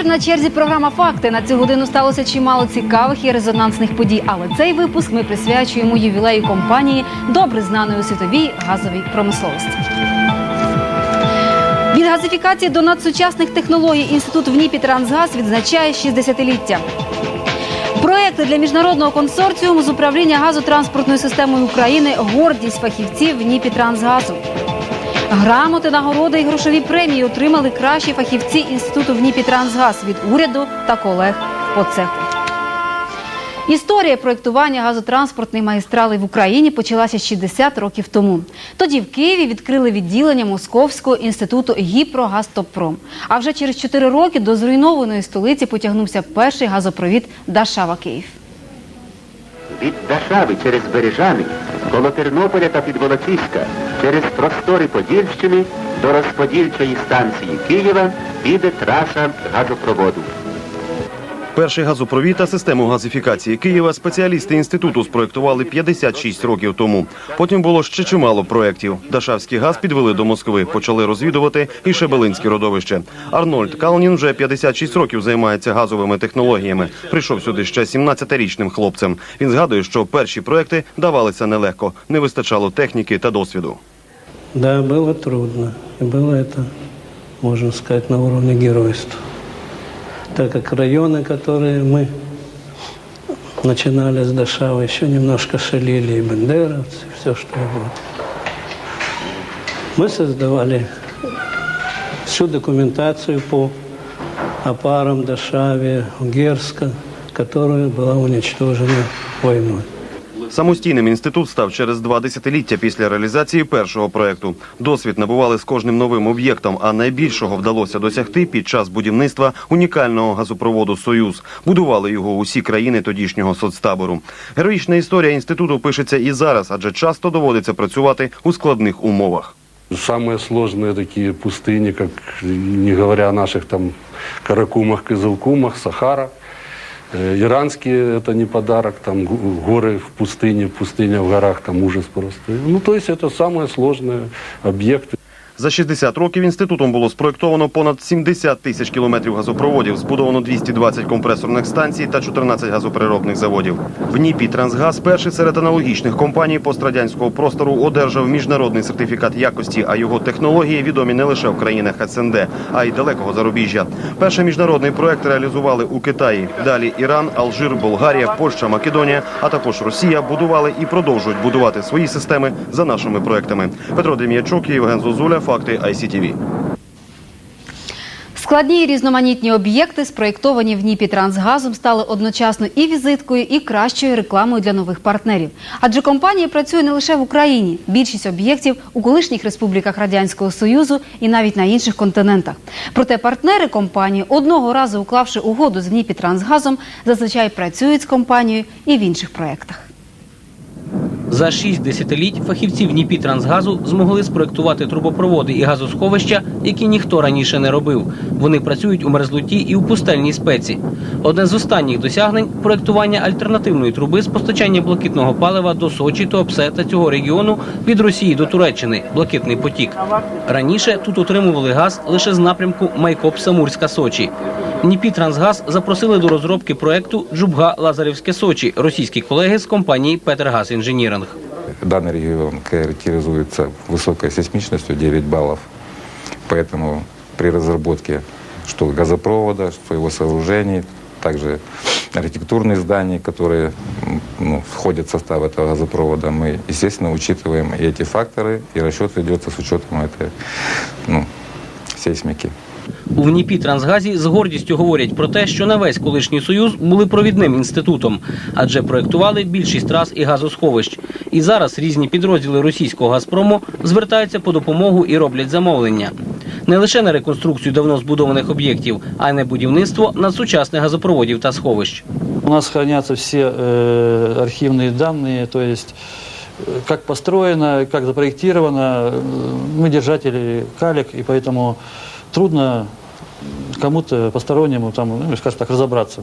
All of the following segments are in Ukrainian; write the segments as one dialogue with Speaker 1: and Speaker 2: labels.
Speaker 1: вечір. На черзі програма Факти. На цю годину сталося чимало цікавих і резонансних подій. Але цей випуск ми присвячуємо ювілею компанії, добре знаної у світовій газовій промисловості. Від газифікації до надсучасних технологій інститут в НІПІ відзначає 60-ліття. Проекти для міжнародного консорціуму з управління газотранспортною системою України гордість фахівців НІПІ «Трансгазу». Грамоти, нагороди і грошові премії отримали кращі фахівці інституту в НІПІ «Трансгаз» від уряду та колег по цеху. Історія проєктування газотранспортної магістрали в Україні почалася 60 років тому. Тоді в Києві відкрили відділення Московського інституту «Гіпрогазтопром». А вже через 4 роки до зруйнованої столиці потягнувся перший газопровід Дашава-Київ.
Speaker 2: Від Дашави через Бережани, коло Тернополя та Підволочиська, через простори Подільщини до розподільчої станції Києва піде траса газопроводу.
Speaker 3: Перший газопровід та систему газифікації Києва спеціалісти інституту спроектували 56 років тому. Потім було ще чимало проєктів. Дашавський газ підвели до Москви, почали розвідувати і Шебелинське родовище. Арнольд Калнін вже 56 років займається газовими технологіями. Прийшов сюди ще 17-річним хлопцем. Він згадує, що перші проекти давалися нелегко, не вистачало техніки та досвіду.
Speaker 4: Да, было трудно. И было это, можно сказать, на уровне геройства. Так как районы, которые мы начинали с Дашава, еще немножко шалили и бандеровцы, и все что угодно. Мы создавали всю документацию по опарам Дашаве, Герска, которая была уничтожена войной.
Speaker 3: Самостійним інститут став через два десятиліття після реалізації першого проекту. Досвід набували з кожним новим об'єктом, а найбільшого вдалося досягти під час будівництва унікального газопроводу Союз. Будували його усі країни тодішнього соцтабору. Героїчна історія інституту пишеться і зараз, адже часто доводиться працювати у складних умовах.
Speaker 5: Самые сложные такие пустыни, как не говоря о наших там Каракумах, Кызылкумах, Сахара. Э, Иранские это не подарок, там гу- горы в пустыне, пустыня в горах, там ужас просто. Ну, то есть это самые сложные объекты.
Speaker 3: За 60 років інститутом було спроєктовано понад 70 тисяч кілометрів газопроводів, збудовано 220 компресорних станцій та 14 газопереробних заводів. В НІПІ «Трансгаз» перший серед аналогічних компаній пострадянського простору одержав міжнародний сертифікат якості, а його технології відомі не лише в країнах СНД, а й далекого зарубіжжя. Перший міжнародний проект реалізували у Китаї. Далі Іран, Алжир, Болгарія, Польща, Македонія, а також Росія будували і продовжують будувати свої системи за нашими проектами. Петро Дем'ячук, Євген Зозуля, факти ICTV.
Speaker 1: Складні і різноманітні об'єкти, спроєктовані в НІПІ «Трансгазом», стали одночасно і візиткою, і кращою рекламою для нових партнерів. Адже компанія працює не лише в Україні. Більшість об'єктів у колишніх республіках Радянського Союзу і навіть на інших континентах. Проте партнери компанії, одного разу уклавши угоду з НІПІ «Трансгазом», зазвичай працюють з компанією і в інших проєктах.
Speaker 6: За шість десятиліть фахівці в НІПІ «Трансгазу» змогли спроектувати трубопроводи і газосховища, які ніхто раніше не робив. Вони працюють у мерзлоті і у пустельній спеці. Одне з останніх досягнень проектування альтернативної труби з постачання блакитного палива до Сочі, Туапсе та цього регіону від Росії до Туреччини блакитний потік. Раніше тут отримували газ лише з напрямку Майкоп-Самурська Сочі. НІПІ «Трансгаз» запросили до розробки проекту Джубга Лазаревське Сочі російські колеги з компанії Петергаз Інженіринг.
Speaker 7: Данный регион характеризуется высокой сейсмичностью 9 баллов. Поэтому при разработке что газопровода, что его сооружений, также архитектурных зданий, которые м, ну, входят в состав этого газопровода, мы, естественно, учитываем и эти факторы, и расчет ведется с учетом этой ну, сейсмики.
Speaker 6: У ВНІПІ «Трансгазі» з гордістю говорять про те, що на весь колишній союз були провідним інститутом, адже проектували більшість трас і газосховищ. І зараз різні підрозділи російського Газпрому звертаються по допомогу і роблять замовлення. Не лише на реконструкцію давно збудованих об'єктів, а й на будівництво надсучасних газопроводів та сховищ.
Speaker 8: У нас хранятся все э, архивные данные, то есть э, как построено, как запроектировано. Э, Мы держатели калек, и поэтому трудно кому-то постороннему там, ну, скажем так, разобраться.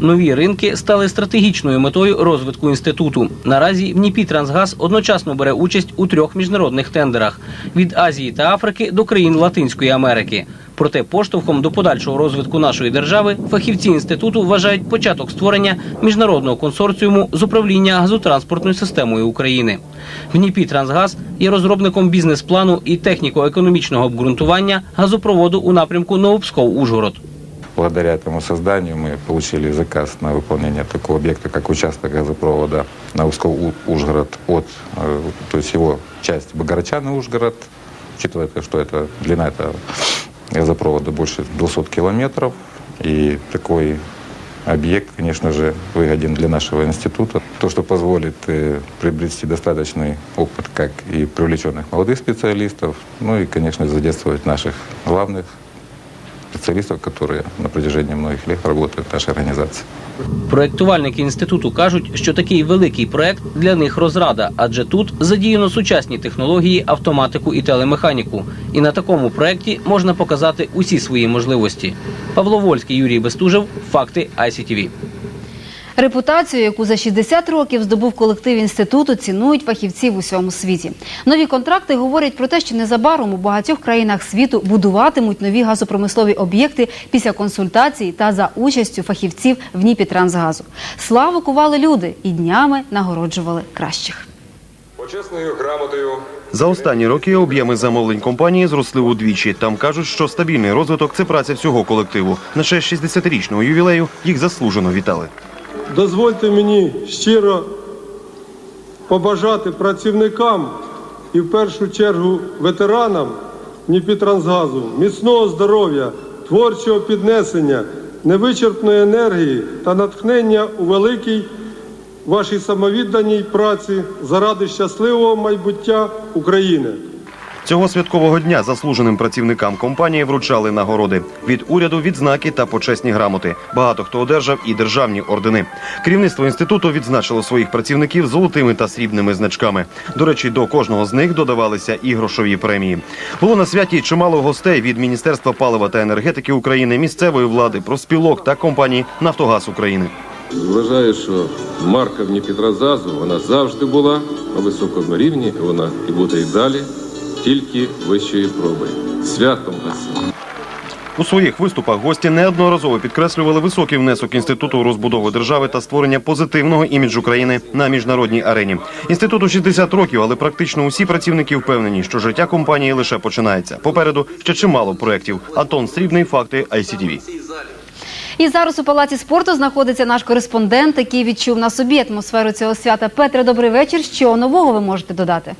Speaker 6: Нові ринки стали стратегічною метою розвитку інституту. Наразі Дніпітрансгаз одночасно бере участь у трьох міжнародних тендерах від Азії та Африки до країн Латинської Америки. Проте поштовхом до подальшого розвитку нашої держави фахівці інституту вважають початок створення міжнародного консорціуму з управління газотранспортною системою України. В Дніпітрансгаз є розробником бізнес-плану і техніко-економічного обґрунтування газопроводу у напрямку Новопсков-Ужгород.
Speaker 7: Благодаря этому созданию мы получили заказ на выполнение такого объекта, как участок газопровода на Ужгород от, э, то есть его часть Богородчан-Ужгород, учитывая, то, что это длина этого газопровода больше 200 километров, и такой объект, конечно же, выгоден для нашего института. То, что позволит э, приобрести достаточный опыт, как и привлеченных молодых специалистов, ну и, конечно, задействовать наших главных специалистов, которые на протяжении многих лет работают в нашій організації.
Speaker 6: Проєктувальники інституту кажуть, що такий великий проект для них розрада, адже тут задіяно сучасні технології, автоматику і телемеханіку. І на такому проекті можна показати усі свої можливості. Павло Вольський, Юрій Бестужев, факти ICTV.
Speaker 1: Репутацію, яку за 60 років здобув колектив інституту, цінують фахівці в усьому світі. Нові контракти говорять про те, що незабаром у багатьох країнах світу будуватимуть нові газопромислові об'єкти після консультацій та за участю фахівців в Дніпітрансгазу. Славу кували люди і днями нагороджували кращих.
Speaker 9: Почесною грамотою
Speaker 3: За останні роки об'єми замовлень компанії зросли удвічі. Там кажуть, що стабільний розвиток це праця всього колективу. На честь 60-річного ювілею їх заслужено вітали.
Speaker 10: Дозвольте мені щиро побажати працівникам і в першу чергу ветеранам Дніпітрансгазу міцного здоров'я, творчого піднесення, невичерпної енергії та натхнення у великій вашій самовідданій праці заради щасливого майбуття України.
Speaker 3: Цього святкового дня заслуженим працівникам компанії вручали нагороди від уряду, відзнаки та почесні грамоти. Багато хто одержав і державні ордени. Керівництво інституту відзначило своїх працівників золотими та срібними значками. До речі, до кожного з них додавалися і грошові премії. Було на святі чимало гостей від Міністерства палива та енергетики України, місцевої влади, профспілок та компанії Нафтогаз України.
Speaker 9: вважаю, що марка Дніпітрозазу вона завжди була на високому рівні, вона і буде і далі, тільки вищої проби. Святом вас!
Speaker 3: У своїх виступах гості неодноразово підкреслювали високий внесок інституту у розбудову держави та створення позитивного іміджу країни на міжнародній арені. Інституту 60 років, але практично усі працівники впевнені, що життя компанії лише починається. Попереду ще чимало проєктів. Антон Срібний, факти ICTV.
Speaker 1: І зараз у палаці спорту знаходиться наш кореспондент, який відчув на собі атмосферу цього свята. Петре, добрий вечір. Що нового ви можете додати?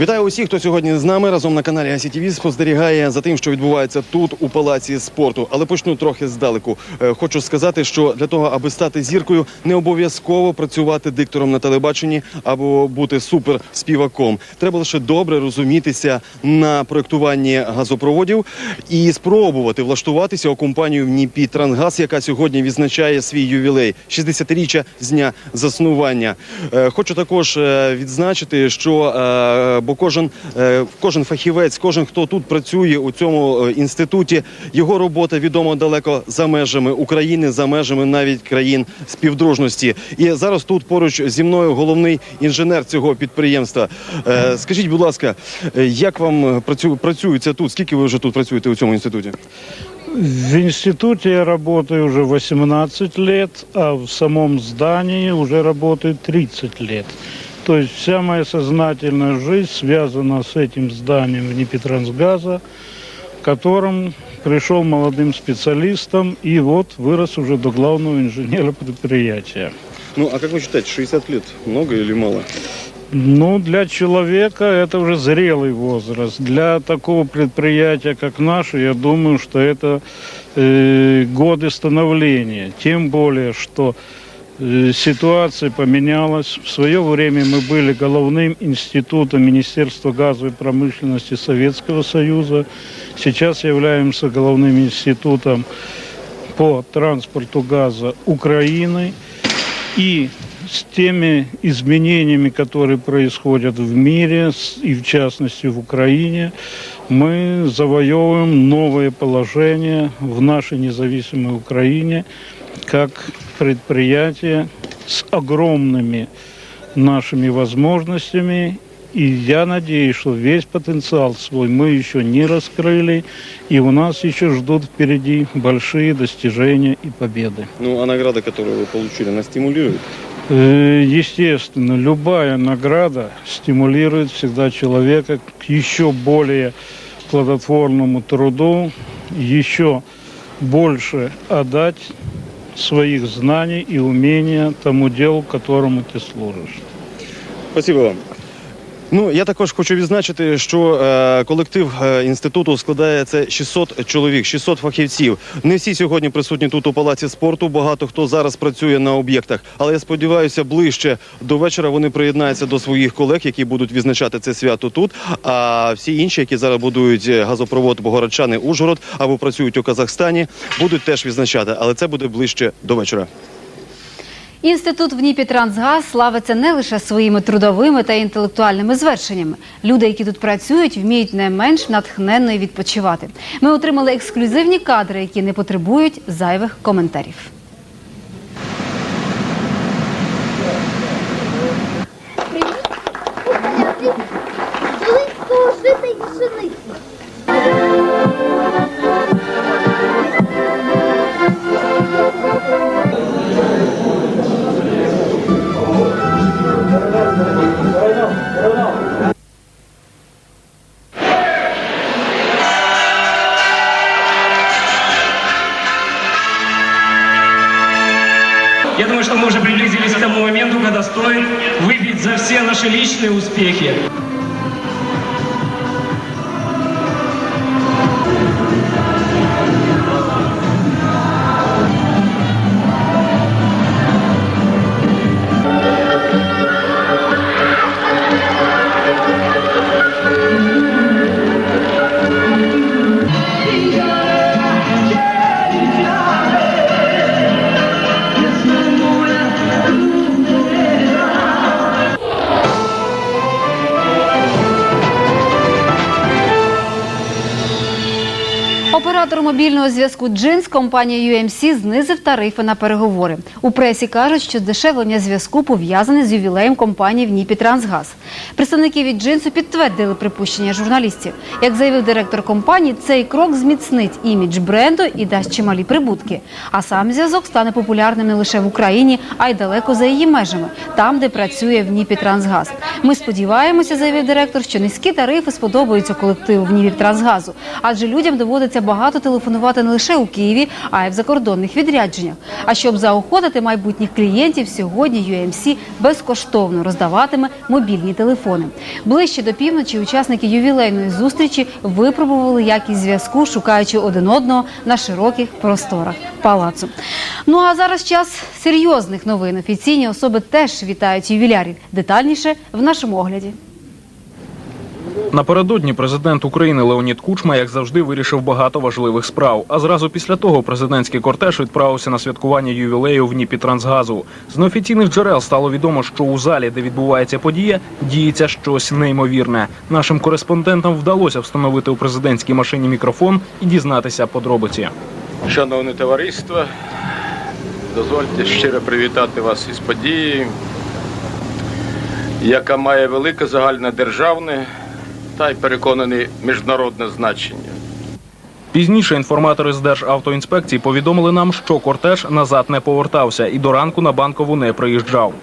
Speaker 3: Вітаю усіх, хто сьогодні з нами разом на каналі ICTV спостерігає за тим, що відбувається тут у палаці спорту. Але почну трохи здалеку. Е, Хочу сказати, що для того, аби стати зіркою, не обов'язково працювати диктором на телебаченні або бути суперспіваком. Треба лише добре розумітися на проєктуванні газопроводів і спробувати влаштуватися у компанію Дніпі Трангаз, яка сьогодні відзначає свій ювілей 60-річчя з дня заснування. Е, Хочу також е, відзначити, що бо кожен, е, кожен фахівець, кожен хто тут працює у цьому е, інституті, його робота відома далеко за межами України, за межами навіть країн співдружності. І зараз тут поруч зі мною головний інженер цього підприємства. Е, Скажіть, будь ласка, як вам працю- працюється тут? Скільки ви вже тут працюєте у цьому інституті?
Speaker 11: В институте я работаю уже 18 лет, а в самом здании уже работаю 30 лет. То есть вся моя сознательная жизнь связана с этим зданием Днепетрансгаза, в котором пришел молодым специалистом и вот вырос уже до главного инженера предприятия.
Speaker 3: Ну, а як ви вважаєте, 60 років много или мало?
Speaker 11: Ну, для человека это уже зрелый возраст. Для такого предприятия, как наше, я думаю, что это э, годы становления. Тем более, что ситуация поменялась. В свое время мы были головным институтом Министерства газовой промышленности Советского Союза. Сейчас являемся головным институтом по транспорту газа Украины. И с теми изменениями, которые происходят в мире, с- и в частности в Украине, мы завоевываем новое положение в нашей независимой Украине как предприятие с огромными нашими возможностями. И я надеюсь, что весь потенциал свой мы еще не раскрыли, и у нас еще ждут впереди большие достижения и победы.
Speaker 3: Ну, а награда, которую вы получили, она стимулирует?
Speaker 11: Э, Естественно, любая награда стимулирует всегда человека к еще более плодотворному труду, еще больше отдать своих знаний и умения тому делу, которому ты служишь.
Speaker 3: Спасибо вам. Ну, я також хочу відзначити, що е, колектив е, інституту складається 600 чоловік, 600 фахівців. Не всі сьогодні присутні тут у палаці спорту. Багато хто зараз працює на об'єктах. Але я сподіваюся, ближче до вечора вони приєднаються до своїх колег, які будуть відзначати це свято тут. А всі інші, які зараз будують е, газопровод Богородчани Ужгород або працюють у Казахстані, будуть теж відзначати. Але це буде ближче до вечора.
Speaker 1: Інститут в славиться не лише своїми трудовими та інтелектуальними звершеннями. Люди, які тут працюють, вміють не менш натхненно і відпочивати. Ми отримали ексклюзивні кадри, які не потребують зайвих коментарів.
Speaker 12: Выпить за все наши личные успехи.
Speaker 1: Оператор мобільного зв'язку Джинс компанія UMC знизив тарифи на переговори. У пресі кажуть, що здешевлення зв'язку пов'язане з ювілеєм компанії в Дніпітрансгаз. Представники від Джинсу підтвердили припущення журналістів. Як заявив директор компанії, цей крок зміцнить імідж бренду і дасть чималі прибутки. А сам зв'язок стане популярним не лише в Україні, а й далеко за її межами, там, де працює в Дніпітрансгаз. Ми сподіваємося, заявив директор, що низькі тарифи сподобаються колективу в Дніпітрансгазу, адже людям доводиться багато телефонувати не лише у Києві, а й в закордонних відрядженнях. А щоб заохотити майбутніх клієнтів, сьогодні UMC безкоштовно роздаватиме мобільні телефони. Ближче до півночі учасники ювілейної зустрічі випробували якість зв'язку, шукаючи один одного на широких просторах палацу. Ну а зараз час серйозних новин. Офіційні особи теж вітають ювілярів. Детальніше в нашому огляді.
Speaker 13: Напередодні президент України Леонід Кучма, як завжди, вирішив багато важливих справ. А зразу після того президентський кортеж відправився на святкування ювілею в Дніпітрансгазу. З неофіційних джерел стало відомо, що у залі, де відбувається подія, діється щось неймовірне. Нашим кореспондентам вдалося встановити у президентській машині мікрофон і дізнатися подробиці.
Speaker 14: Шановне товариство, дозвольте щиро привітати вас із подією, яка має велике загальнодержавне та й переконаний міжнародне значення.
Speaker 13: Пізніше інформатори з Державтоінспекції повідомили нам, що кортеж назад не повертався і до ранку на банкову не приїжджав.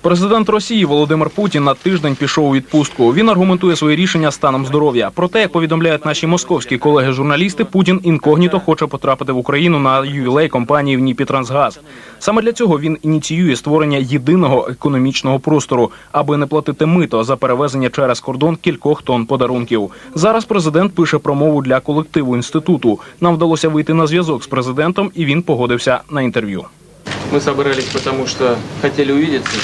Speaker 13: Президент Росії Володимир Путін на тиждень пішов у відпустку. Він аргументує своє рішення станом здоров'я. Проте, як повідомляють наші московські колеги-журналісти, Путін інкогніто хоче потрапити в Україну на ювілей компанії в Дніпітрансгаз. Саме для цього він ініціює створення єдиного економічного простору, аби не платити мито за перевезення через кордон кількох тонн подарунків. Зараз президент пише промову для колективу інституту. Нам вдалося вийти на зв'язок з президентом, і він погодився на інтерв'ю.
Speaker 6: Мы собрались, потому что хотели увидеться.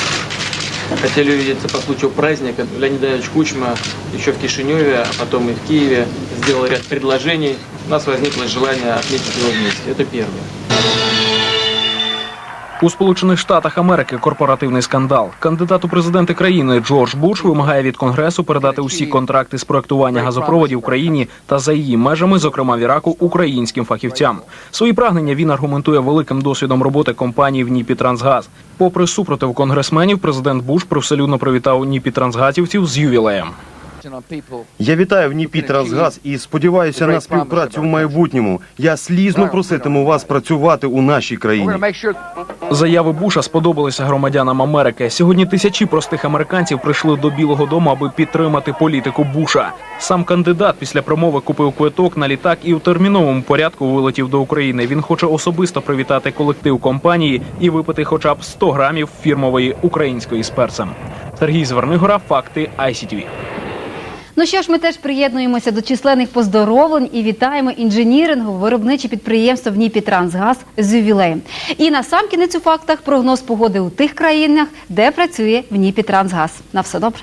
Speaker 6: Хотели увидеться по случаю праздника. Леонид Ильич Кучма еще в Кишиневе, а потом и в Киеве сделал ряд предложений. У нас возникло желание отметить его вместе. Это первое.
Speaker 13: У Сполучених Штатах Америки корпоративний скандал. Кандидат у президенти країни Джордж Буш вимагає від конгресу передати усі контракти з проектування газопроводів Україні та за її межами, зокрема в Іраку, українським фахівцям. Свої прагнення він аргументує великим досвідом роботи компанії в Ніпітрансгаз. Попри супротив конгресменів, президент Буш привселюдно привітав Ніпітрансгазівців з ювілеєм.
Speaker 3: Я вітаю в НІПІ Трансгаз і сподіваюся на співпрацю в майбутньому. Я слізно проситиму вас працювати у нашій країні.
Speaker 13: Заяви Буша сподобалися громадянам Америки. Сьогодні тисячі простих американців прийшли до Білого Дому, аби підтримати політику Буша. Сам кандидат після промови купив квиток на літак і у терміновому порядку вилетів до України. Він хоче особисто привітати колектив компанії і випити хоча б 100 грамів фірмової української з перцем. Сергій Звернигора, факти ICTV.
Speaker 1: Ну що ж, ми теж приєднуємося до численних поздоровлень і вітаємо інженірингу виробниче підприємство в Трансгаз з ювілеєм. І на сам кінець у фактах прогноз погоди у тих країнах, де працює в Трансгаз. На все добре.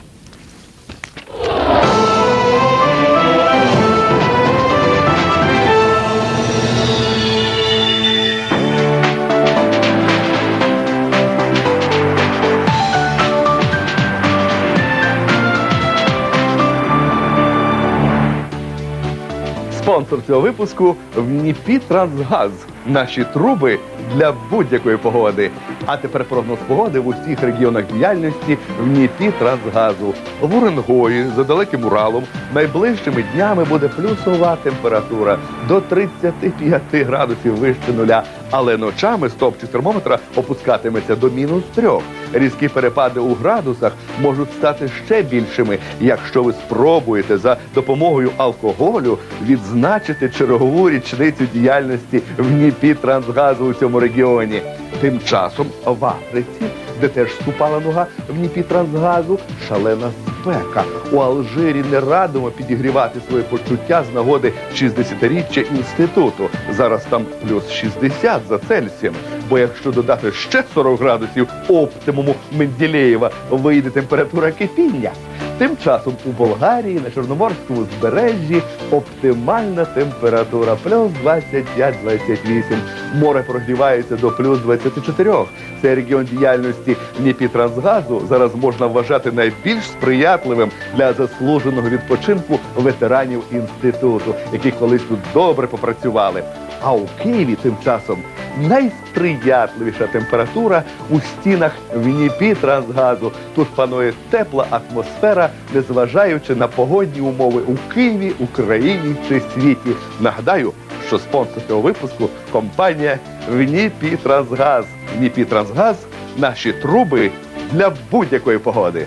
Speaker 15: Спонсор цього випуску Дніпі Трансгаз. Наші труби для будь-якої погоди. А тепер прогноз погоди в усіх регіонах діяльності в Дніпі Трансгазу. В Уренгої за далеким Уралом найближчими днями буде плюсова температура до 35 градусів вище нуля. Але ночами стопчик термометра опускатиметься до мінус трьох. Різкі перепади у градусах можуть стати ще більшими, якщо ви спробуєте за допомогою алкоголю відзначити чергову річницю діяльності в Дніпі Трансгазу у цьому регіоні. Тим часом в Африці, де теж ступала нога в Дніпі Трансгазу, шалена спека. У Алжирі не радимо підігрівати свої почуття з нагоди 60-річчя інституту. Зараз там плюс 60 за Цельсієм. Бо якщо додати ще 40 градусів оптимуму Менделєєва, вийде температура кипіння. Тим часом у Болгарії на Чорноморському збережжі оптимальна температура плюс 25-28. Море прогрівається до плюс 24. Цей регіон діяльності Дніпітрансгазу зараз можна вважати найбільш сприятливим для заслуженого відпочинку ветеранів інституту, які колись тут добре попрацювали. А у Києві тим часом найсприятливіша температура у стінах Дніпі Трансгазу. Тут панує тепла атмосфера, незважаючи на погодні умови у Києві, Україні чи світі. Нагадаю, що спонсор цього випуску компанія Дніпі Трансгаз. Дніпі Трансгаз наші труби для будь-якої погоди.